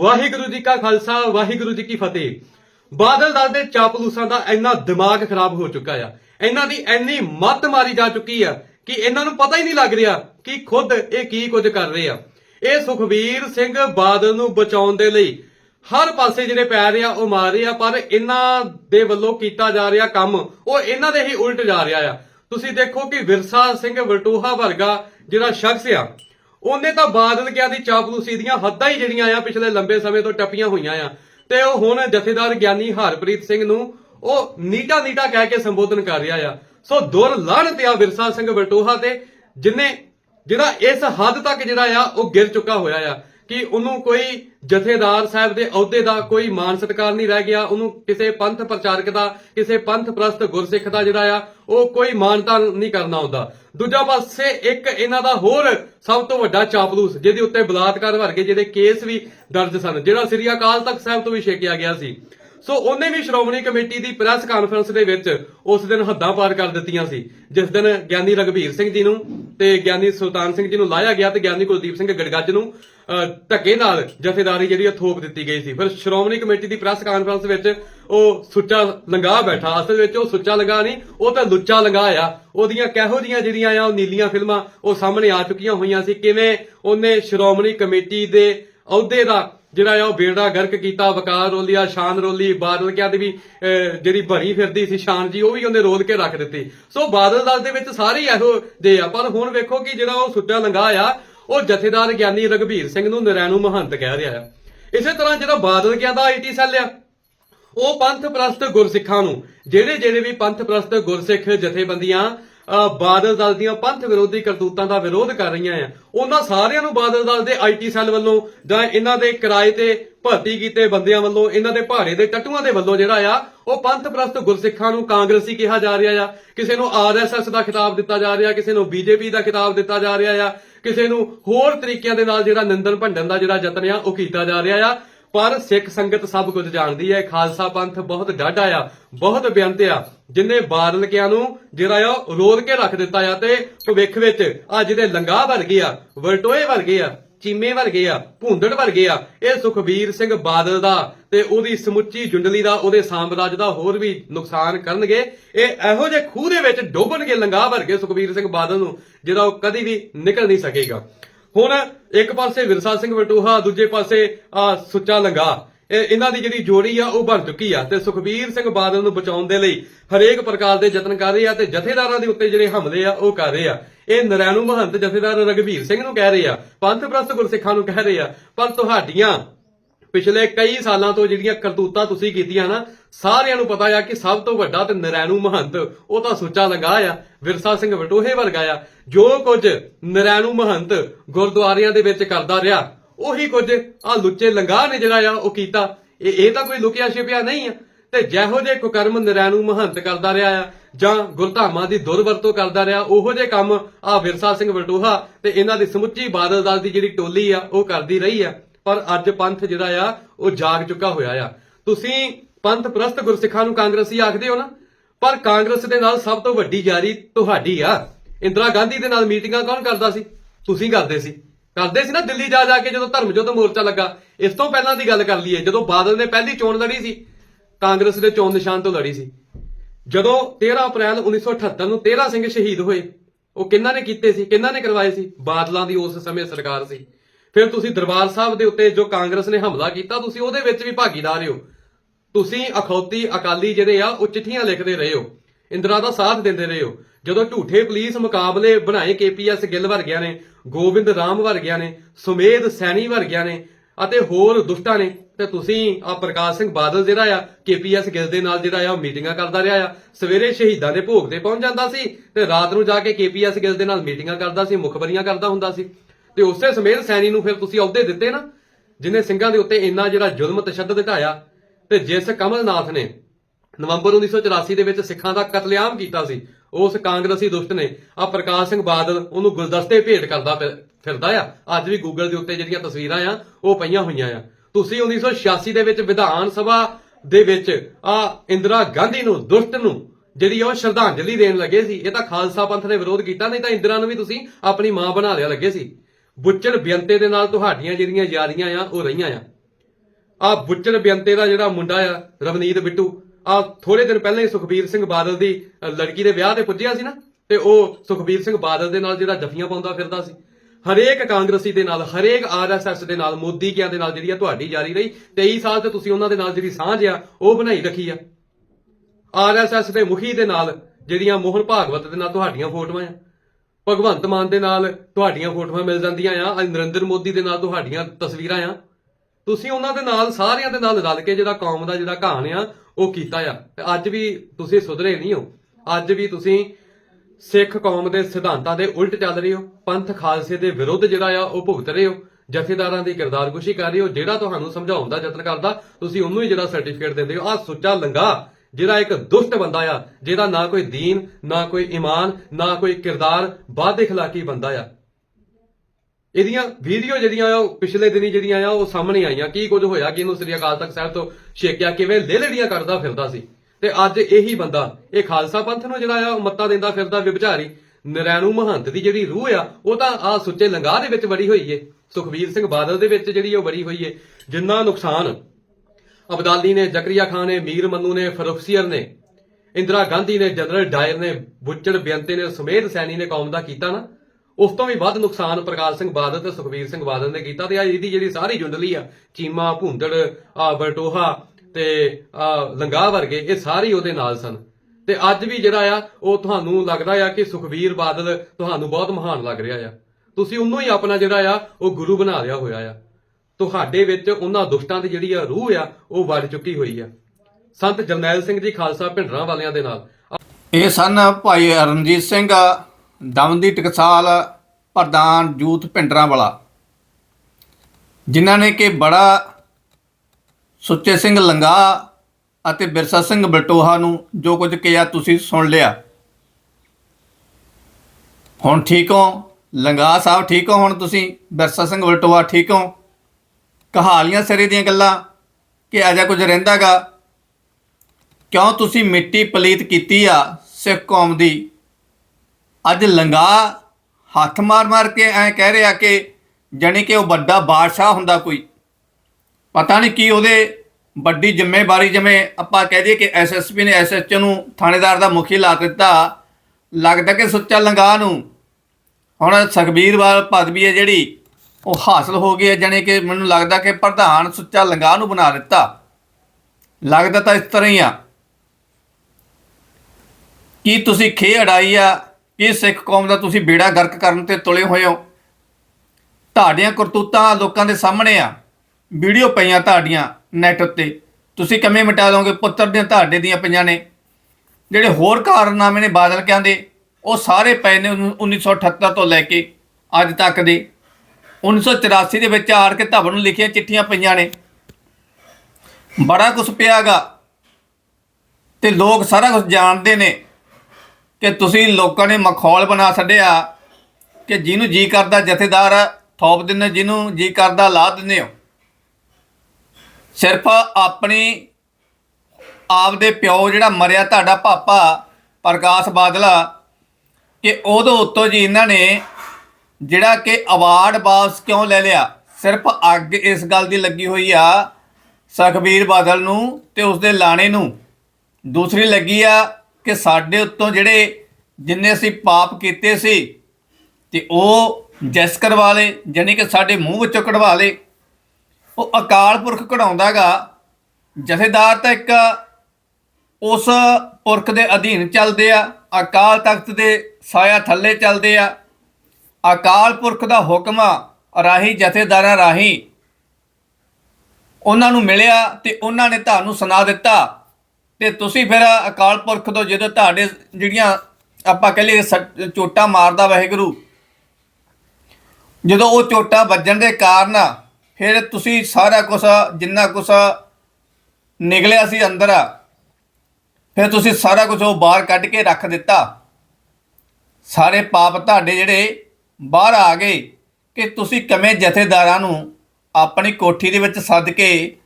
ਵਾਹਿਗੁਰੂ ਜੀ ਕਾ ਖਾਲਸਾ, ਵਾਹਿਗੁਰੂ ਜੀ ਕੀ ਫਤਿਹ। ਬਾਦਲ ਦਲ ਦੇ ਚਾਪਲੂਸਾਂ ਦਾ ਇੰਨਾ ਦਿਮਾਗ ਖਰਾਬ ਹੋ ਚੁੱਕਾ ਆ। ਇਹਨਾਂ ਦੀ ਇੰਨੀ ਮੱਤ ਮਾਰੀ ਜਾ ਚੁੱਕੀ ਆ ਕਿ ਇਹਨਾਂ ਨੂੰ ਪਤਾ ਹੀ ਨਹੀਂ ਲੱਗ ਰਿਹਾ ਕਿ ਖੁਦ ਇਹ ਕੀ ਕੁਝ ਕਰ ਰਹੇ ਆ। ਇਹ ਸੁਖਬੀਰ ਸਿੰਘ ਬਾਦਲ ਨੂੰ ਬਚਾਉਣ ਦੇ ਲਈ ਹਰ ਪਾਸੇ ਜਿਹੜੇ ਪੈ ਰਹੇ ਆ, ਉਹ ਮਾਰ ਰਹੇ ਆ, ਪਰ ਇਹਨਾਂ ਦੇ ਵੱਲੋਂ ਕੀਤਾ ਜਾ ਰਿਹਾ ਕੰਮ, ਉਹ ਇਹਨਾਂ ਦੇ ਹੀ ਉਲਟ ਜਾ ਰਿਹਾ ਆ। ਤੁਸੀਂ ਦੇਖੋ ਕਿ ਵਿਰਸਾ ਸਿੰਘ ਵਲਟੂਹਾ ਵਰਗਾ ਜਿਹੜਾ ਸ਼ਖਸ ਆ ਉਹਨੇ ਤਾਂ ਬਾਦਲ ਗਿਆ ਦੀ ਚਾਪਲੂਸੀ ਦੀਆਂ ਹੱਦਾਂ ਹੀ ਜਿਹੜੀਆਂ ਆ ਪਿਛਲੇ ਲੰਬੇ ਸਮੇਂ ਤੋਂ ਟੱਪੀਆਂ ਹੋਈਆਂ ਆ। ਤੇ ਉਹ ਹੁਣ ਜਥੇਦਾਰ ਗਿਆਨੀ ਹਰਪ੍ਰੀਤ ਸਿੰਘ ਨੂੰ ਉਹ ਨੀਟਾ ਨੀਟਾ ਕਹਿ ਕੇ ਸੰਬੋਧਨ ਕਰ ਰਿਹਾ ਆ। ਸੋ ਦੁਰ ਲਾਹਨਤ ਆ ਵਿਰਸਾ ਸਿੰਘ ਵਟੋਹਾ ਤੇ, ਜਿਨੇ ਜਿਹੜਾ ਇਸ ਹੱਦ ਤੱਕ ਜਿਹੜਾ ਆ, ਉਹ ਗਿਰ ਚੁੱਕਾ ਹੋਇਆ ਆ। ਕਿ ਉਹਨੂੰ ਕੋਈ ਜਥੇਦਾਰ ਸਾਹਿਬ ਦੇ ਅਹੁਦੇ ਦਾ ਕੋਈ ਮਾਨ ਸਤਿਕਾਰ ਨਹੀਂ ਰਹਿ ਗਿਆ, ਉਹਨੂੰ ਕਿਸੇ ਪੰਥ ਪ੍ਰਚਾਰਕ ਦਾ, ਕਿਸੇ ਪੰਥ ਪ੍ਰਸਤ ਗੁਰਸਿੱਖ ਦਾ ਜਿਹੜਾ ਆ, ਉਹ ਕੋਈ ਮਾਨਤਾ ਨਹੀਂ ਕਰਨਾ ਹੁੰਦਾ ਦੂਜਾ ਪਾਸੇ ਇੱਕ ਇਹਨਾਂ ਦਾ ਹੋਰ ਸਭ ਤੋਂ ਵੱਡਾ ਚਾਪਲੂਸ, ਜਿਹਦੇ ਉੱਤੇ ਬਲਾਤਕਾਰ ਵਰਗੇ ਜਿਹੜੇ ਕੇਸ ਵੀ ਦਰਜ ਸਨ, ਜਿਹੜਾ ਸ੍ਰੀ ਅਕਾਲ ਤਖਤ ਸਾਹਿਬ ਤੋਂ ਵੀ ਛੇਕਿਆ ਗਿਆ ਸੀ। ਸੋ ਉਹਨੇ ਵੀ ਸ਼੍ਰੋਮਣੀ ਕਮੇਟੀ ਦੀ ਪ੍ਰੈਸ ਕਾਨਫਰੰਸ ਦੇ ਵਿੱਚ ਉਸ ਦਿਨ ਹੱਦਾਂ ਪਾਰ ਕਰ ਦਿੱਤੀਆਂ ਸੀ, ਜਿਸ ਦਿਨ ਗਿਆਨੀ ਰਗਵੀਰ ਸਿੰਘ ਜੀ ਨੂੰ ਤੇ ਗਿਆਨੀ ਸੁਲਤਾਨ ਸਿੰਘ ਜੀ ਨੂੰ ਲਾਇਆ ਗਿਆ ਤੇ ਗਿਆਨੀ ਕੁਲਦੀਪ ਸਿੰਘ ਗੜਗੱਜ ਨੂੰ ਧੱਕੇ ਨਾਲ ਜਥੇਦਾਰੀ ਜਿਹੜੀ ਉਹ ਥੋਪ ਦਿੱਤੀ ਗਈ ਸੀ। ਫਿਰ ਸ਼੍ਰੋਮਣੀ ਕਮੇਟੀ ਦੀ ਪ੍ਰੈਸ ਕਾਨਫਰੰਸ ਵਿੱਚ ਉਹ ਸੁੱਚਾ ਲੰਗਾ ਬੈਠਾ। ਅਸਲ ਵਿੱਚ ਉਹ ਸੁੱਚਾ ਲੰਗਾ ਨਹੀਂ, ਉਹ ਤਾਂ ਲੁੱਚਾ ਲੰਗਾ ਆ। ਉਹਦੀਆਂ ਕਿਹੋ ਜੀਆਂ ਜਿਹੜੀਆਂ ਆ, ਉਹ ਨੀਲੀਆਂ ਫਿਲਮਾਂ ਉਹ ਸਾਹਮਣੇ ਆ ਚੁੱਕੀਆਂ ਹੋਈਆਂ ਸੀ। ਕਿਵੇਂ ਉਹਨੇ ਸ਼੍ਰੋਮਣੀ ਕਮੇਟੀ ਦੇ ਅਹੁਦੇ ਦਾ ਜਿਹੜਾ ਆ ਉਹ ਬੇੜਾ ਗਰਕ ਕੀਤਾ, ਵਕਾਰ ਰੋਲੀਆ ਸ਼ਾਨ ਰੋਲੀ ਬਾਦਲ ਕਿਆ ਦੀ ਵੀ ਜਿਹੜੀ ਭਰੀ ਫਿਰਦੀ ਸੀ ਸ਼ਾਨ ਜੀ, ਉਹ ਵੀ ਉਹਨੇ ਰੋਲ ਕੇ ਰੱਖ ਦਿੱਤੀ। ਸੋ ਬਾਦਲ ਦਲ ਦੇ ਵਿੱਚ ਸਾਰੇ ਇਹੋ ਦੇ ਆ, ਪਰ ਹੁਣ ਵੇਖੋ ਕਿ ਜਿਹੜਾ ਉਹ ਸੁੱਟਾ ਲੰਗਾ ਆ, ਉਹ ਜਥੇਦਾਰ ਗਿਆਨੀ ਰਗਵੀਰ ਸਿੰਘ ਨੂੰ ਨਰੈਣੂ ਮਹੰਤ ਕਹਿ ਰਿਹਾ ਆ। ਇਸੇ ਤਰ੍ਹਾਂ ਜਿਹੜਾ ਬਾਦਲ ਕਿਆ ਦਾ ਆਈਟੀ ਸੈੱਲ ਆ, ਉਹ ਪੰਥ ਪ੍ਰਸਤ ਗੁਰਸਿੱਖਾਂ ਨੂੰ ਜਿਹੜੇ ਜਿਹੜੇ ਵੀ ਪੰਥ ਪ੍ਰਸਤ ਗੁਰਸਿੱਖ ਜਥੇਬੰਦੀਆਂ ਬਾਦਲ ਦਲ ਦੀਆਂ ਪੰਥ ਵਿਰੋਧੀ ਕਰਤੂਤਾਂ ਦਾ ਵਿਰੋਧ ਕਰ ਰਹੀਆਂ ਆ। ਉਹਨਾਂ ਸਾਰਿਆਂ ਨੂੰ ਬਾਦਲ ਦਲ ਦੇ ਆਈਟੀ ਸੈੱਲ ਵੱਲੋਂ ਜਾਂ ਇਹਨਾਂ ਦੇ ਕਿਰਾਏ ਤੇ ਭਰਤੀ ਕੀਤੇ ਬੰਦਿਆਂ ਵੱਲੋਂ, ਇਹਨਾਂ ਦੇ ਭਾੜੇ ਦੇ ਟੱਟੂਆਂ ਦੇ ਵੱਲੋਂ ਜਿਹੜਾ ਆ, ਉਹ ਪੰਥ ਪ੍ਰਸਤ ਗੁਰਸਿੱਖਾਂ ਨੂੰ ਕਾਂਗਰਸੀ ਕਿਹਾ ਜਾ ਰਿਹਾ ਆ। ਕਿਸੇ ਨੂੰ ਆਰਐਸਐਸ ਦਾ ਖਿਤਾਬ ਦਿੱਤਾ ਜਾ ਰਿਹਾ, ਕਿਸੇ ਨੂੰ ਬੀਜੇਪੀ ਦਾ ਖਿਤਾਬ ਦਿੱਤਾ ਜਾ ਰਿਹਾ ਆ। ਕਿਸੇ ਨੂੰ ਹੋਰ ਤਰੀਕਿਆਂ ਦੇ ਨਾਲ ਜਿਹੜਾ ਨੰਦਨ ਭੰਡਨ ਦਾ ਜਿਹੜਾ ਯਤਨ ਆ, ਉਹ ਕੀਤਾ ਜਾ ਰਿਹਾ ਆ। ਪਰ ਸਿੱਖ ਸੰਗਤ ਸਭ ਕੁਝ ਜਾਣਦੀ ਹੈ। ਖਾਲਸਾ ਪੰਥ ਬਹੁਤ ਡਾਢਾ ਆ ਬਹੁਤ ਬੇਅੰਤ ਆ। ਜਿਨੇ ਬਾਦਲਕਿਆਂ ਨੂੰ ਜਿਹੜਾ ਆ, ਉਹ ਰੋਲ ਕੇ ਰੱਖ ਦਿੱਤਾ ਆ ਤੇ ਭਵਿੱਖ ਵਿੱਚ ਆ ਜਿਹਦੇ ਲੰਗਾ ਵਰਗੇ ਆ ਵਰਟੋਏ ਵਰਗੇ ਆ, ਚੀਮੇ ਵਰਗੇ ਆ, ਭੁੰਦੜ ਵਰਗੇ ਆ, ਇਹ ਸੁਖਬੀਰ ਸਿੰਘ ਬਾਦਲ ਦਾ ਤੇ ਉਹਦੀ ਸਮੁੱਚੀ ਜੁੰਡਲੀ ਦਾ, ਉਹਦੇ ਸਾਮਰਾਜ ਦਾ ਹੋਰ ਵੀ ਨੁਕਸਾਨ ਕਰਨਗੇ। ਇਹ ਇਹੋ ਜਿਹੇ ਖੂਹ ਦੇ ਵਿੱਚ ਡੋਬਣਗੇ ਲੰਗਾ ਵਰਗੇ ਸੁਖਬੀਰ ਸਿੰਘ ਬਾਦਲ ਨੂੰ, ਜਿਹੜਾ ਉਹ ਕਦੀ ਵੀ ਨਿਕਲ ਨਹੀਂ ਸਕੇਗਾ। ਹੁਣ ਇੱਕ ਪਾਸੇ ਵਿਰਸਾ ਸਿੰਘ ਵਟੂਹਾ, ਦੂਜੇ ਪਾਸੇ, ਆ, ਸੁੱਚਾ ਲੰਗਾ। ਇਹਨਾਂ ਦੀ ਜਿਹੜੀ ਜੋੜੀ ਆ, ਉਹ ਬਣ ਚੁੱਕੀ ਆ। ਤੇ ਸੁਖਬੀਰ ਸਿੰਘ ਬਾਦਲ ਨੂੰ ਬਚਾਉਣ ਦੇ ਲਈ ਹਰੇਕ ਪ੍ਰਕਾਰ ਦੇ ਯਤਨ ਕਰ ਰਹੇ ਆ ਤੇ ਜਥੇਦਾਰਾਂ ਦੇ ਉੱਤੇ ਜਿਹੜੇ ਹਮਲੇ ਆ, ਉਹ ਕਰ ਰਹੇ ਆ। ਇਹ ਨਰੈਣੂ ਮਹੰਤ ਜਥੇਦਾਰ ਰਗਵੀਰ ਸਿੰਘ ਨੂੰ ਕਹਿ ਰਹੇ ਆ। ਪੰਥ ਪ੍ਰਸਤ ਗੁਰਸਿੱਖਾਂ ਨੂੰ ਕਹਿ ਰਹੇ ਆ, ਪਰ ਤੁਹਾਡੀਆਂ ਪਿਛਲੇ ਕਈ ਸਾਲਾਂ ਤੋਂ ਜਿਹੜੀਆਂ ਕਰਤੂਤਾਂ ਤੁਸੀਂ ਕੀਤੀਆਂ ਨਾ ਸਾਰਿਆਂ ਨੂੰ ਪਤਾ ਆ ਕਿ ਸਭ ਤੋਂ ਵੱਡਾ ਤੇ ਨਰੈਣੂ ਮਹੰਤ, ਉਹ ਤਾਂ ਸੁੱਚਾ ਲੰਗਾ ਆ, ਵਿਰਸਾ ਸਿੰਘ ਵਟੋਹੇ ਵਰਗਾ ਆ। ਜੋ ਕੁਝ ਨਰੈਣੂ ਮਹੰਤ ਗੁਰਦੁਆਰਿਆਂ ਦੇ ਵਿੱਚ ਕਰਦਾ ਰਿਹਾ, ਉਹੀ ਕੁਝ ਆ ਲੁੱਚੇ ਲੰਗਾ ਨੇ ਜਿਹੜਾ ਆ, ਉਹ ਕੀਤਾ। ਇਹ ਇਹ ਤਾਂ ਕੋਈ ਲੁਕਿਆ ਛਿਪਿਆ ਨਹੀਂ ਆ। ਤੇ ਜਿਹੋ ਜੇ ਕੁਕਰਮ ਨਰੈਣੂ ਮਹੰਤ ਕਰਦਾ ਰਿਹਾ ਆ, ਜਾਂ ਗੁਰਧਾਮਾਂ ਦੀ ਦੁਰਵਰਤੋਂ ਕਰਦਾ ਰਿਹਾ, ਉਹੋ ਜੇ ਕੰਮ ਆ ਵਿਰਸਾ ਸਿੰਘ ਵਟੋਹਾ ਤੇ ਇਹਨਾਂ ਦੀ ਸਮੁੱਚੀ ਬਾਦਲ ਦਲ ਦੀ ਜਿਹੜੀ ਟੋਲੀ ਆ, ਉਹ ਕਰਦੀ ਰਹੀ ਆ। ਪਰ ਅੱਜ ਪੰਥ ਜਿਹੜਾ ਆ, ਉਹ ਜਾਗ ਚੁੱਕਾ ਹੋਇਆ ਆ। ਤੁਸੀਂ ਪੰਥ ਪ੍ਰਸਤ ਗੁਰਸਿੱਖਾਂ ਨੂੰ ਕਾਂਗਰਸੀ ਆਖਦੇ ਹੋ ਨਾ? ਪਰ ਕਾਂਗਰਸ ਦੇ ਨਾਲ ਸਭ ਤੋਂ ਵੱਡੀ ਯਾਰੀ ਤੁਹਾਡੀ ਆ। ਇੰਦਰਾ ਗਾਂਧੀ ਦੇ ਨਾਲ ਮੀਟਿੰਗਾਂ ਕੌਣ ਕਰਦਾ ਸੀ? ਤੁਸੀਂ ਕਰਦੇ ਸੀ। ਕਰਦੇ ਸੀ ਨਾ ਦਿੱਲੀ ਜਾ ਜਾ ਕੇ ਜਦੋਂ ਧਰਮ ਯੁੱਧ ਮੋਰਚਾ ਲੱਗਾ। ਇਸ ਤੋਂ ਪਹਿਲਾਂ ਦੀ ਗੱਲ ਕਰ ਲਈਏ, ਜਦੋਂ ਬਾਦਲ ਨੇ ਪਹਿਲੀ ਚੋਣ ਲੜੀ ਸੀ, ਕਾਂਗਰਸ ਦੇ ਚੋਣ ਨਿਸ਼ਾਨ ਤੋਂ ਲੜੀ ਸੀ। ਜਦੋਂ 13 ਅਪ੍ਰੈਲ 1978 ਨੂੰ 13 ਸਿੰਘ ਸ਼ਹੀਦ ਹੋਏ, ਉਹ ਕਿੰਨਾਂ ਨੇ ਕੀਤੇ ਸੀ, ਕਿੰਨਾਂ ਨੇ ਕਰਵਾਏ ਸੀ? ਬਾਦਲਾਂ ਦੀ ਉਸ ਸਮੇਂ ਸਰਕਾਰ ਸੀ। ਫਿਰ ਤੁਸੀਂ ਦਰਬਾਰ ਸਾਹਿਬ ਦੇ ਉੱਤੇ ਜੋ ਕਾਂਗਰਸ ਨੇ ਹਮਲਾ ਕੀਤਾ, ਤੁਸੀਂ ਉਹਦੇ ਵਿੱਚ ਵੀ ਭਾਗੀਦਾਰ ਹੋ ਤੁਸੀਂ ਅਖੌਤੀ ਅਕਾਲੀ ਜਿਹੜੇ ਆ, ਉਹ ਚਿੱਠੀਆਂ ਲਿਖਦੇ ਰਹੇ ਹੋ, ਇੰਦਰਾ ਦਾ ਸਾਥ ਦਿੰਦੇ ਰਹੇ ਹੋ। ਜਦੋਂ ਝੂਠੇ ਪੁਲਿਸ ਮੁਕਾਬਲੇ ਬਣਾਏ ਕੇਪੀਐਸ ਗਿੱਲ ਵਰਗਿਆਂ ਨੇ, ਗੋਬਿੰਦ ਰਾਮ ਵਰਗਿਆਂ ਨੇ, ਸੁਮੇਧ ਸੈਣੀ ਵਰਗਿਆਂ ਨੇ ਅਤੇ ਹੋਰ ਦੁਸ਼ਟਾਂ ਨੇ, ਤੇ ਤੁਸੀਂ ਆ ਪ੍ਰਕਾਸ਼ ਸਿੰਘ ਬਾਦਲ ਜਿਹੜਾ ਆ ਕੇਪੀਐਸ ਗਿੱਲ ਦੇ ਨਾਲ ਜਿਹੜਾ ਆ, ਉਹ ਮੀਟਿੰਗਾਂ ਕਰਦਾ ਰਿਹਾ ਆ। ਸਵੇਰੇ ਸ਼ਹੀਦਾਂ ਦੇ ਭੋਗ ਤੇ ਪਹੁੰਚ ਜਾਂਦਾ ਸੀ ਤੇ ਰਾਤ ਨੂੰ ਜਾ ਕੇ ਕੇਪੀਐਸ ਗਿੱਲ ਦੇ ਨਾਲ ਮੀਟਿੰਗਾਂ ਕਰਦਾ ਸੀ ਮੁਖਬਰੀਆਂ ਕਰਦਾ ਹੁੰਦਾ ਸੀ। ਤੇ ਉਸੇ ਸਮੇਤ ਸੈਣੀ ਨੂੰ ਫਿਰ ਤੁਸੀਂ ਅਹੁਦੇ ਦਿੱਤੇ ਨਾ, ਜਿਨੇ ਸਿੰਘਾਂ ਦੇ ਉੱਤੇ ਇੰਨਾ ਜਿਹੜਾ ਜ਼ੁਲਮ ਤਸ਼ੱਦਦ ਢਾਇਆ ਤੇ ਜਿਸ ਕਮਲਨਾਥ ਨੇ ਨਵੰਬਰ 1984 ਦੇ ਵਿੱਚ ਸਿੱਖਾਂ ਦਾ ਕਤਲੇਆਮ ਕੀਤਾ ਸੀ, ਉਸ ਕਾਂਗਰਸੀ ਦੁਸ਼ਟ ਨੇ ਆ ਪ੍ਰਕਾਸ਼ ਸਿੰਘ ਬਾਦਲ ਉਹਨੂੰ ਗੁਲਦਸਤੇ ਭੇਟ ਕਰਦਾ ਫਿਰਦਾ ਆ। ਅੱਜ ਵੀ ਗੂਗਲ ਦੇ ਉੱਤੇ ਜਿਹੜੀਆਂ ਤਸਵੀਰਾਂ ਆ, ਉਹ ਪਈਆਂ ਹੋਈਆਂ ਆ। ਤੁਸੀਂ 1986 ਦੇ ਵਿੱਚ ਵਿਧਾਨ ਸਭਾ ਦੇ ਵਿੱਚ ਆ ਇੰਦਰਾ ਗਾਂਧੀ ਨੂੰ, ਦੁਸ਼ਟ ਨੂੰ ਜਿਹੜੀ ਉਹ ਸ਼ਰਧਾਂਜਲੀ ਦੇਣ ਲੱਗੇ ਸੀ, ਇਹ ਤਾਂ ਖਾਲਸਾ ਪੰਥ ਨੇ ਵਿਰੋਧ ਕੀਤਾ, ਨਹੀਂ ਤਾਂ ਇੰਦਰਾ ਨੂੰ ਵੀ ਤੁਸੀਂ ਆਪਣੀ ਮਾਂ ਬਣਾ ਲਿਆ ਲੱਗੇ ਸੀ। ਬੁੱਚੜ ਬੇਅੰਤੇ ਦੇ ਨਾਲ ਤੁਹਾਡੀਆਂ ਜਿਹੜੀਆਂ ਯਾਰੀਆਂ ਆ, ਉਹ ਰਹੀਆਂ ਆ। ਆ ਬੁੱਚੜ ਬਿਆੰਤੇ ਦਾ ਜਿਹੜਾ ਮੁੰਡਾ ਆ, ਰਵਨੀਤ ਬਿੱਟੂ, ਆ ਥੋੜੇ ਦਿਨ ਪਹਿਲਾਂ ਹੀ ਸੁਖਬੀਰ ਸਿੰਘ ਬਾਦਲ ਦੀ ਲੜਕੀ ਦੇ ਵਿਆਹ ਤੇ ਪੁੱਜਿਆ ਸੀ ਨਾ, ਤੇ ਉਹ ਸੁਖਬੀਰ ਸਿੰਘ ਬਾਦਲ ਦੇ ਨਾਲ ਜਿਹੜਾ ਜਫੀਆਂ ਪਾਉਂਦਾ ਫਿਰਦਾ ਸੀ। ਹਰੇਕ ਕਾਂਗਰਸੀ ਦੇ ਨਾਲ, ਹਰੇਕ ਆਰਐਸਐਸ ਦੇ ਨਾਲ ਮੋਦੀ ਕਿਆਂ ਦੇ ਨਾਲ ਜਿਹੜੀ ਆ ਤੁਹਾਡੀ ਜਾਰੀ ਰਹੀ। 23 ਸਾਲ ਤੇ ਤੁਸੀਂ ਉਹਨਾਂ ਦੇ ਨਾਲ ਜਿਹੜੀ ਸਾਂਝ ਆ, ਉਹ ਬਣਾਈ ਰੱਖੀ ਆ। ਆਰਐਸਐਸ ਦੇ ਮੁਖੀ ਦੇ ਨਾਲ ਜਿਹੜੀਆਂ ਮੋਹਨ ਭਾਗਵਤ ਦੇ ਨਾਲ ਤੁਹਾਡੀਆਂ ਫੋਟੋਆਂ ਆ। ਭਗਵੰਤ ਮਾਨ ਦੇ ਨਾਲ ਤੁਹਾਡੀਆਂ ਫੋਟੋਆਂ ਮਿਲ ਜਾਂਦੀਆਂ ਆ, ਅੱਜ ਨਰਿੰਦਰ ਮੋਦੀ ਦੇ ਨਾਲ ਤੁਹਾਡੀਆਂ ਤਸਵੀਰਾਂ ਆ। ਤੁਸੀਂ ਉਹਨਾਂ ਦੇ ਨਾਲ, ਸਾਰਿਆਂ ਦੇ ਨਾਲ ਰਲ ਕੇ ਜਿਹੜਾ ਕੌਮ ਦਾ ਜਿਹੜਾ ਕਹਾਣ ਆ, ਉਹ ਕੀਤਾ ਆ। ਤੇ ਅੱਜ ਵੀ ਤੁਸੀਂ ਸੁਧਰੇ ਨਹੀਂ ਹੋ। ਅੱਜ ਵੀ ਤੁਸੀਂ ਸਿੱਖ ਕੌਮ ਦੇ ਸਿਧਾਂਤਾਂ ਦੇ ਉਲਟ ਚੱਲ ਰਹੇ ਹੋ। ਪੰਥ ਖਾਲਸੇ ਦੇ ਵਿਰੁੱਧ ਜਿਹੜਾ ਆ, ਉਹ ਭੁਗਤ ਰਹੇ ਹੋ। ਜਥੇਦਾਰਾਂ ਦੀ ਕਿਰਦਾਰਗੁਸ਼ੀ ਕਰ ਰਹੇ ਹੋ। ਜਿਹੜਾ ਤੁਹਾਨੂੰ ਸਮਝਾਉਣ ਦਾ ਯਤਨ ਕਰਦਾ, ਤੁਸੀਂ ਉਹਨੂੰ ਹੀ ਜਿਹੜਾ ਸਰਟੀਫਿਕੇਟ ਦਿੰਦੇ ਹੋ। ਆ ਸੁੱਚਾ ਲੰਗਾ ਜਿਹੜਾ ਇੱਕ ਦੁਸ਼ਟ ਬੰਦਾ ਆ, ਜਿਹਦਾ ਨਾ ਕੋਈ ਦੀਨ, ਨਾ ਕੋਈ ਈਮਾਨ, ਨਾ ਕੋਈ ਕਿਰਦਾਰ ਬਾਦ اخਲਾਕੀ ਬੰਦਾ ਆ। ਇਹਦੀਆਂ ਵੀਡੀਓ ਜਿਹੜੀਆਂ ਆ, ਉਹ ਪਿਛਲੇ ਦਿਨੀ ਜਿਹੜੀਆਂ ਆ, ਉਹ ਸਾਹਮਣੇ ਆਈਆਂ। ਕੀ ਕੁਝ ਹੋਇਆ? ਕਿ ਇਹਨੂੰ ਸ੍ਰੀ ਅਕਾਲ ਤਖਤ ਸਾਹਿਬ ਤੋਂ ਛੇਕਿਆ? ਕਿਵੇਂ ਲੇਲੜੀਆਂ ਕਰਦਾ ਫਿਰਦਾ ਸੀ? ਤੇ ਅੱਜ ਇਹੀ ਬੰਦਾ, ਇਹ ਖਾਲਸਾ ਪੰਥ ਨੂੰ ਜਿਹੜਾ ਆ, ਉਹ ਮੱਤਾ ਦਿੰਦਾ ਫਿਰਦਾ ਵਿਭਚਾਰੀ। ਨਰੈਣੂ ਮਹੰਤ ਦੀ ਜਿਹੜੀ ਰੂਹ ਆ, ਉਹ ਤਾਂ ਆ ਸੁੱਚੇ ਲੰਗਾਹ ਦੇ ਵਿੱਚ ਵੜੀ ਹੋਈ ਏ। ਸੁਖਵੀਰ ਸਿੰਘ ਬਾਦਲ ਦੇ ਵਿੱਚ ਜਿਹੜੀ ਉਹ ਵੜੀ ਹੋਈ ਏ। ਜਿੰਨਾ ਨੁਕਸਾਨ ਅਬਦਾਲੀ ਨੇ, ਜ਼ਕਰੀਆ ਖਾਨ ਨੇ, ਮੀਰ ਮੰਨੂ ਨੇ, ਫਰੁਖਸੀਅਰ ਨੇ, ਇੰਦਰਾ ਗਾਂਧੀ ਨੇ, ਜਨਰਲ ਡਾਇਰ ਨੇ, ਬੁੱਚੜ ਬੇਅੰਤੇ ਨੇ, ਸੁਮੇਧ ਸੈਣੀ ਨੇ ਕੌਮ ਦਾ ਕੀਤਾ ਨਾ, ਉਸ ਤੋਂ ਵੀ ਵੱਧ ਨੁਕਸਾਨ ਪ੍ਰਕਾਸ਼ ਸਿੰਘ ਬਾਦਲ ਤੇ ਸੁਖਬੀਰ ਸਿੰਘ ਬਾਦਲ ਨੇ ਕੀਤਾ ਤੇ ਆ ਇਹਦੀ ਜਿਹੜੀ ਸਾਰੀ ਜੁੰਡਲੀ ਆ, ਚੀਮਾ, ਭੁੰਦੜ ਆ ਬਲਟੋਹਾ ਤੇ ਲੰਗਾ ਵਰਗੇ, ਇਹ ਸਾਰੇ ਉਹਦੇ ਨਾਲ ਸਨ। ਤੇ ਅੱਜ ਵੀ ਜਿਹੜਾ ਆ, ਉਹ ਤੁਹਾਨੂੰ ਲੱਗਦਾ ਆ ਕਿ ਸੁਖਬੀਰ ਬਾਦਲ ਤੁਹਾਨੂੰ ਬਹੁਤ ਮਹਾਨ ਲੱਗ ਰਿਹਾ ਆ। ਤੁਸੀਂ ਉਹਨੂੰ ਹੀ ਆਪਣਾ ਜਿਹੜਾ ਆ, ਉਹ ਗੁਰੂ ਬਣਾ ਲਿਆ ਹੋਇਆ ਆ। ਤੁਹਾਡੇ ਵਿੱਚ ਉਹਨਾਂ ਦੁਸ਼ਟਾਂ ਦੀ ਜਿਹੜੀ ਆ ਰੂਹ ਆ, ਉਹ ਵੜ ਚੁੱਕੀ ਹੋਈ ਆ। ਸੰਤ ਜਰਨੈਲ ਸਿੰਘ ਜੀ ਖਾਲਸਾ ਭਿੰਡਰਾਂ ਵਾਲਿਆਂ ਦੇ ਨਾਲ। ਇਹ ਸਨ ਭਾਈ ਰਣਜੀਤ ਸਿੰਘ ਦਮਦੀ ਟਕਸਾਲ ਪ੍ਰਧਾਨ ਯੂਥ ਭਿੰਡਰਾਂ ਵਾਲਾ, ਜਿਨ੍ਹਾਂ ਨੇ ਕਿ ਬੜਾ ਸੁੱਚੇ ਸਿੰਘ ਲੰਗਾ ਅਤੇ ਬਿਰਸਾ ਸਿੰਘ ਬਲਟੋਹਾ ਨੂੰ ਜੋ ਕੁਝ ਕਿਹਾ ਤੁਸੀਂ ਸੁਣ ਲਿਆ। ਹੁਣ ਠੀਕ ਹੋ? ਲੰਗਾ ਸਾਹਿਬ ਠੀਕ ਹੋ ਹੁਣ ਤੁਸੀਂ? ਬਿਰਸਾ ਸਿੰਘ ਬਲਟੋਹਾ ਠੀਕ ਹੋ? ਕਹਾਲੀਆਂ ਸਿਰੇ ਦੀਆਂ ਗੱਲਾਂ ਕਿ ਅਜਾ ਕੁਝ ਰਹਿੰਦਾਗਾ ਕਿਉਂ ਤੁਸੀਂ ਮਿੱਟੀ ਪਲੀਤ ਕੀਤੀ ਆ ਸਿੱਖ ਕੌਮ ਦੀ? ਅੱਜ ਲੰਗਾ ਹੱਥ ਮਾਰ-ਮਾਰ ਕੇ ਐ ਕਹਿ ਰਿਹਾ ਕਿ ਜਾਣੀ ਕਿ ਉਹ ਵੱਡਾ ਬਾਦਸ਼ਾਹ ਹੁੰਦਾ ਕੋਈ। ਪਤਾ ਨਹੀਂ ਕੀ ਉਹਦੇ ਵੱਡੀ ਜ਼ਿੰਮੇਵਾਰੀ ਜਿਵੇਂ ਆਪਾਂ ਕਹਿ ਦਈਏ ਕਿ ਐਸਐਸਪੀ ਨੇ ਐਸਐਚਓ ਨੂੰ ਥਾਣੇਦਾਰ ਦਾ ਮੁਖੀ ਲਾ ਦਿੱਤਾ, ਲੱਗਦਾ ਕਿ ਸੁੱਚਾ ਲੰਗਾ ਨੂੰ। ਹੁਣ ਸੁਖਬੀਰ ਵਾਲ ਪਦਵੀ ਹੈ ਜਿਹੜੀ ਉਹ ਹਾਸਲ ਹੋ ਗਈ ਹੈ ਜਾਣੀ ਕਿ ਮੈਨੂੰ ਲੱਗਦਾ ਕਿ ਪ੍ਰਧਾਨ ਸੁੱਚਾ ਲੰਗਾ ਨੂੰ ਬਣਾ ਦਿੱਤਾ। ਲੱਗਦਾ ਤਾਂ ਇਸ ਤਰ੍ਹਾਂ ਹੀ ਆ। ਕੀ ਤੁਸੀਂ ਖੇ ਅੜਾਈ ਆ? ਕੀ ਸਿੱਖ ਕੌਮ ਦਾ ਤੁਸੀਂ ਬੇੜਾ ਗਰਕ ਕਰਨ ਤੇ ਤੁਲੇ ਹੋਏ ਹੋ? ਤੁਹਾਡੀਆਂ ਕਰਤੂਤਾਂ ਲੋਕਾਂ ਦੇ ਸਾਹਮਣੇ ਆ। ਵੀਡੀਓ ਪਈਆਂ ਤੁਹਾਡੀਆਂ ਨੈਟ ਉੱਤੇ। ਤੁਸੀਂ ਕਿਵੇਂ ਮਿਟਾ ਦੋਗੇ, ਪੁੱਤਰ ਦੀਆਂ, ਤੁਹਾਡੇ ਦੀਆਂ ਪਈਆਂ ਨੇ। ਜਿਹੜੇ ਹੋਰ ਕਾਰਨਾਮੇ ਨੇ ਬਾਦਲ ਕਹਿੰਦੇ, ਉਹ ਸਾਰੇ ਪਏ ਨੇ ਉਨ- 1978 ਤੋਂ ਲੈ ਕੇ ਅੱਜ ਤੱਕ ਦੇ। 1984 ਦੇ ਵਿੱਚ ਆੜ ਕੇ ਧਵਨ ਨੂੰ ਲਿਖੀਆਂ ਚਿੱਠੀਆਂ ਪਈਆਂ ਨੇ। ਬੜਾ ਕੁਝ ਪਿਆਗਾ ਤੇ ਲੋਕ ਸਾਰਾ ਕੁਝ ਜਾਣਦੇ ਨੇ ਕਿ ਤੁਸੀਂ ਲੋਕਾਂ ਨੇ ਮਖੌਲ ਬਣਾ ਛੱਡਿਆ ਕਿ ਜਿਹਨੂੰ ਜੀ ਕਰਦਾ ਜਥੇਦਾਰ ਥੋਪ ਦਿੰਦੇ, ਜਿਹਨੂੰ ਜੀ ਕਰਦਾ ਲਾ ਦਿੰਦੇ ਹੋ। ਸਿਰਫ ਆਪਣੀ, ਆਪਦੇ ਪਿਓ ਜਿਹੜਾ ਮਰਿਆ ਤੁਹਾਡਾ ਪਾਪਾ ਪ੍ਰਕਾਸ਼ ਬਾਦਲਾ, ਕਿ ਉਹਦੇ ਉੱਤੋਂ ਜੀ ਇਹਨਾਂ ਨੇ ਜਿਹੜਾ ਕਿ ਅਵਾਰਡ ਵਾਪਸ ਕਿਉਂ ਲੈ ਲਿਆ? ਸਿਰਫ ਅੱਗ ਇਸ ਗੱਲ ਦੀ ਲੱਗੀ ਹੋਈ ਆ, ਸੁਖਬੀਰ ਬਾਦਲ ਨੂੰ ਤੇ ਉਸਦੇ ਲਾਣੇ ਨੂੰ। ਦੂਸਰੀ ਲੱਗੀ ਆ ਕਿ ਸਾਡੇ ਉੱਤੋਂ ਜਿਹੜੇ ਜਿੰਨੇ ਅਸੀਂ ਪਾਪ ਕੀਤੇ ਸੀ ਤੇ ਉਹ ਜੈਸ ਕਰਵਾ ਲੇ ਜਾਣੀ ਕਿ ਸਾਡੇ ਮੂੰਹ ਵਿੱਚੋਂ ਕਢਵਾ ਲੇ ਉਹ ਅਕਾਲ ਪੁਰਖ ਕਢਾਉਂਦਾਗਾ। ਜਥੇਦਾਰ ਤਾਂ ਇੱਕ ਉਸ ਪੁਰਖ ਦੇ ਅਧੀਨ ਚੱਲਦੇ ਆ, ਅਕਾਲ ਤਖਤ ਦੇ ਸਾਇਆ ਥੱਲੇ ਚੱਲਦੇ ਆ। ਅਕਾਲ ਪੁਰਖ ਦਾ ਹੁਕਮ ਰਾਹੀਂ, ਜਥੇਦਾਰਾਂ ਰਾਹੀਂ ਉਹਨਾਂ ਨੂੰ ਮਿਲਿਆ ਤੇ ਉਹਨਾਂ ਨੇ ਤੁਹਾਨੂੰ ਸੁਣਾ ਦਿੱਤਾ। ਤੇ ਤੁਸੀਂ ਫਿਰ ਅਕਾਲ ਪੁਰਖ ਤੋਂ ਜਦੋਂ ਤੁਹਾਡੇ ਜਿਹੜੀਆਂ ਆਪਾਂ ਕਹ ਲਈਏ ਸੱਟ- ਚੋਟਾਂ ਮਾਰਦਾ ਵਾਹਿਗੁਰੂ, ਜਦੋਂ ਉਹ ਚੋਟਾਂ ਵੱਜਣ ਦੇ ਕਾਰਨ ਫਿਰ ਤੁਸੀਂ ਸਾਰਾ ਕੁਝ ਜਿੰਨਾ ਕੁਝ ਨਿਕਲਿਆ ਸੀ ਅੰਦਰ, ਫਿਰ ਤੁਸੀਂ ਸਾਰਾ ਕੁਝ ਉਹ ਬਾਹਰ ਕੱਢ ਕੇ ਰੱਖ ਦਿੱਤਾ। ਸਾਰੇ ਪਾਪ ਤੁਹਾਡੇ ਜਿਹੜੇ ਬਾਹਰ ਆ ਗਏ ਕਿ ਤੁਸੀਂ ਕਿਵੇਂ ਜਥੇਦਾਰਾਂ ਨੂੰ ਆਪਣੀ ਕੋਠੀ ਦੇ ਵਿੱਚ ਸੱਦ ਕੇ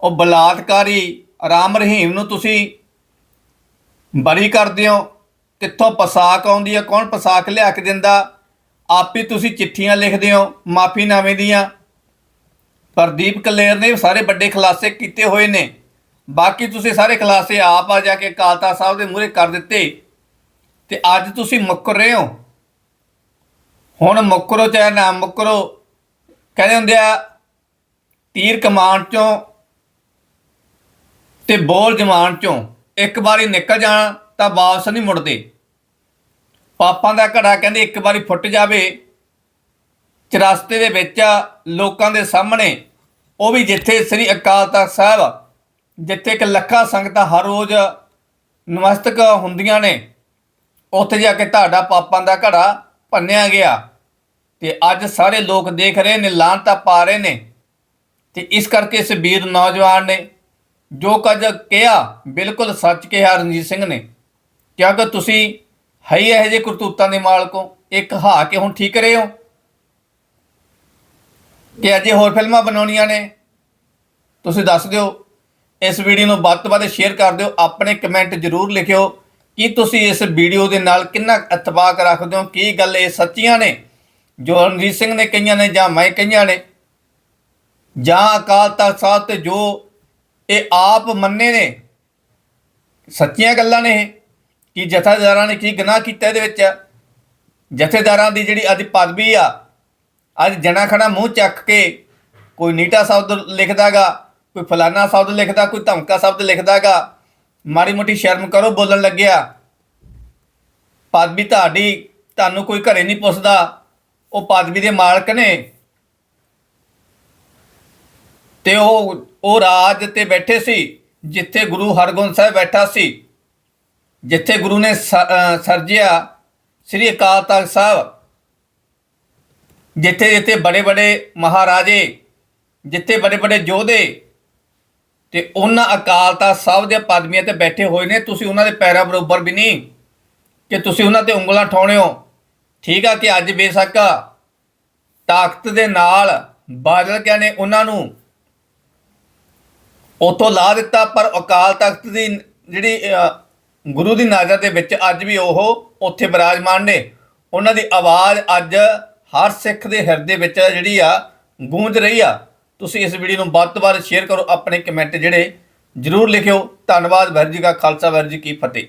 ਉਹ ਬਲਾਤਕਾਰੀ, ਰਾਮ ਰਹੀਮ ਨੂੰ ਤੁਸੀਂ ਬਰੀ ਕਰਦੇ ਹੋ? ਕਿੱਥੋਂ ਪਸਾਕ ਆਉਂਦੀ ਹੈ ਕੌਣ ਪਸਾਕ ਲਿਆ ਕੇ ਦਿੰਦਾ? ਆਪ ਹੀ ਤੁਸੀਂ ਚਿੱਠੀਆਂ ਲਿਖਦੇ ਹੋ ਮਾਫੀਨਾਮੇ ਦੀਆਂ? ਪ੍ਰਦੀਪ ਕਲੇਰ ਨੇ ਸਾਰੇ ਵੱਡੇ ਖੁਲਾਸੇ ਕੀਤੇ ਹੋਏ ਨੇ। ਬਾਕੀ ਤੁਸੀਂ ਸਾਰੇ ਖੁਲਾਸੇ ਆਪ ਆ ਜਾ ਕੇ ਅਕਾਲ ਤਖਤ ਸਾਹਿਬ ਦੇ ਮੂਹਰੇ ਕਰ ਦਿੱਤੇ। ਤੇ ਅੱਜ ਤੁਸੀਂ ਮੁੱਕਰ ਰਹੇ ਹੋ? ਹੁਣ ਮੁੱਕਰੋ ਚਾਹੇ ਨਾ ਮੁੱਕਰੋ, ਕਹਿੰਦੇ ਹੁੰਦੇ ਆ, ਤੀਰ ਕਮਾਨ ਚੋਂ ਤੇ ਬੋਲ ਜਮਾਨ ਚੋਂ ਇੱਕ ਵਾਰੀ ਨਿਕਲ ਜਾਣ ਤਾਂ ਵਾਪਸ ਨਹੀਂ ਮੁੜਦੇ। ਪਾਪਾਂ ਦਾ ਘੜਾ ਕਹਿੰਦੇ ਇੱਕ ਵਾਰੀ ਫੁੱਟ ਜਾਵੇ, ਚਰਸਤੇ ਦੇ ਵਿੱਚ ਲੋਕਾਂ ਦੇ ਸਾਹਮਣੇ, ਉਹ ਵੀ ਜਿੱਥੇ ਸ੍ਰੀ ਅਕਾਲ ਤਖਤ ਸਾਹਿਬ, ਜਿੱਥੇ ਇੱਕ ਲੱਖਾਂ ਸੰਗਤਾਂ ਹਰ ਰੋਜ਼ ਨਮਸਤਕ ਹੁੰਦੀਆਂ ਨੇ, ਉੱਥੇ ਜਾ ਕੇ ਤੁਹਾਡਾ ਪਾਪਾਂ ਦਾ ਘੜਾ ਭੰਨਿਆ ਗਿਆ। ਤੇ ਅੱਜ ਸਾਰੇ ਲੋਕ ਦੇਖ ਰਹੇ ਨੇ ਲਾਂਤਾ ਪਾ ਰਹੇ ਨੇ ਤੇ ਇਸ ਕਰਕੇ ਇਸ ਵੀਰ ਨੌਜਵਾਨ ਨੇ ਜੋ ਕੁਝ ਕਿਹਾ, ਬਿਲਕੁਲ ਸੱਚ ਕਿਹਾ ਰਣਜੀਤ ਸਿੰਘ ਨੇ। ਕਿਉਂਕਿ ਤੁਸੀਂ ਹੈ ਹੀ ਇਹੋ ਜਿਹੇ ਕਰਤੂਤਾਂ ਦੇ ਮਾਲਕ ਹੋ ਇੱਕ ਹਾ ਕੇ ਹੁਣ ਠੀਕ ਰਹੇ ਹੋ? ਕਿ ਅਜੇ ਹੋਰ ਫਿਲਮਾਂ ਬਣਾਉਣੀਆਂ ਨੇ? ਤੁਸੀਂ ਦੱਸ ਦਿਓ, ਇਸ ਵੀਡੀਓ ਨੂੰ ਵੱਧ ਤੋਂ ਵੱਧ ਸ਼ੇਅਰ ਕਰ ਦਿਓ, ਆਪਣੇ ਕਮੈਂਟ ਜ਼ਰੂਰ ਲਿਖਿਓ। ਕਿ ਤੁਸੀਂ ਇਸ ਵੀਡੀਓ ਦੇ ਨਾਲ ਕਿੰਨਾ ਕੁ ਇਤਫਾਕ ਰੱਖਦੇ ਹੋ? ਕੀ ਗੱਲ ਇਹ ਸੱਚੀਆਂ ਨੇ? ਜੋ ਰਣਜੀਤ ਸਿੰਘ ਨੇ ਕਹੀਆਂ ਨੇ ਜਾਂ ਮੈਂ ਕਹੀਆਂ ਨੇ, ਜਾਂ ਅਕਾਲ ਤਖਤ ਸਾਹਿਬ ਤੇ ਜੋ ਇਹ ਆਪ ਮੰਨੇ ਨੇ, ਸੱਚੀਆਂ ਗੱਲਾਂ ਨੇ ਇਹ, ਕਿ ਜਥੇਦਾਰਾਂ ਨੇ ਕੀ ਗੁਨਾਹ ਕੀਤਾ ਇਹਦੇ ਵਿੱਚ? ਜਥੇਦਾਰਾਂ ਦੀ ਜਿਹੜੀ ਅੱਜ ਪਦਵੀ ਆ, ਅੱਜ ਜਣਾ ਖੜਾ ਮੂੰਹ ਚੱਕ ਕੇ ਕੋਈ ਨੀਟਾ ਸ਼ਬਦ ਲਿਖਦਾਗਾ ਕੋਈ ਫਲਾਨਾ ਸ਼ਬਦ ਲਿਖਦਾ, ਕੋਈ ਧਮਕਾ ਸ਼ਬਦ ਲਿਖਦਾਗਾ ਮਾੜੀ ਮੋਟੀ ਸ਼ਰਮ ਕਰੋ ਬੋਲਣ ਲੱਗਿਆ। ਪਦਵੀ ਤੁਹਾਡੀ, ਤੁਹਾਨੂੰ ਕੋਈ ਘਰੇ ਨਹੀਂ ਪੁੱਛਦਾ। ਉਹ ਪਦਵੀ ਦੇ ਮਾਲਕ ਨੇ। ਤੇ ਉਹ ਉਹ ਰਾਜ ਤੇ ਬੈਠੇ ਸੀ, ਜਿੱਥੇ ਗੁਰੂ ਹਰਗੋਬਿੰਦ ਸਾਹਿਬ ਬੈਠਾ ਸੀ। ਜਿੱਥੇ ਗੁਰੂ ਨੇ ਸ- ਸਰਜਿਆ ਸ੍ਰੀ ਅਕਾਲ ਤਖਤ ਸਾਹਿਬ। ਜਿੱਥੇ ਜਿੱਥੇ ਬੜੇ ਬੜੇ ਮਹਾਰਾਜੇ, ਜਿੱਥੇ ਬੜੇ ਬੜੇ ਯੋਧੇ, ਤੇ ਉਹਨਾਂ ਅਕਾਲ ਤਖਤ ਸਾਹਿਬ ਦੇ ਪਦਵੀਆਂ ਤੇ ਬੈਠੇ ਹੋਏ ਨੇ। ਤੁਸੀਂ ਉਹਨਾਂ ਦੇ ਪੈਰਾਂ ਬਰੋਬਰ ਵੀ ਨਹੀਂ, ਕਿ ਤੁਸੀਂ ਉਹਨਾਂ ਤੇ ਉਂਗਲਾਂ ਠਾਉਣੇ ਹੋ। ਠੀਕ ਆ ਕਿ ਅੱਜ ਬੇਸ਼ੱਕ ਤਾਕਤ ਦੇ ਨਾਲ ਬਾਦਲ ਕਿਆ ਨੇ ਉਹਨਾਂ ਨੂੰ ਉਤੋਂ ਲਾ ਦਿੱਤਾ, ਪਰ ਅਕਾਲ ਤਖਤ ਦੀ ਜਿਹੜੀ ਗੁਰੂ ਦੀ ਨਾਜ਼ਰ ਦੇ ਵਿੱਚ ਅੱਜ ਵੀ ਉਹ ਉੱਥੇ ਬਿਰਾਜਮਾਨ ਨੇ। ਉਹਨਾਂ ਦੀ ਆਵਾਜ਼ ਅੱਜ ਹਰ ਸਿੱਖ ਦੇ ਹਿਰਦੇ ਵਿੱਚ ਜਿਹੜੀ ਆ, ਗੂੰਜ ਰਹੀ ਆ। ਤੁਸੀਂ ਇਸ ਵੀਡੀਓ ਨੂੰ ਵੱਧ ਤੋਂ ਵੱਧ ਸ਼ੇਅਰ ਕਰੋ, ਆਪਣੇ ਕਮੈਂਟ ਜਿਹੜੇ ਜਰੂਰ ਲਿਖਿਓ। ਧੰਨਵਾਦ ਵਾਹਿਗੁਰੂ ਜੀ ਕਾ ਖਾਲਸਾ, ਵਾਹਿਗੁਰੂ ਜੀ ਕੀ ਫਤਿਹ।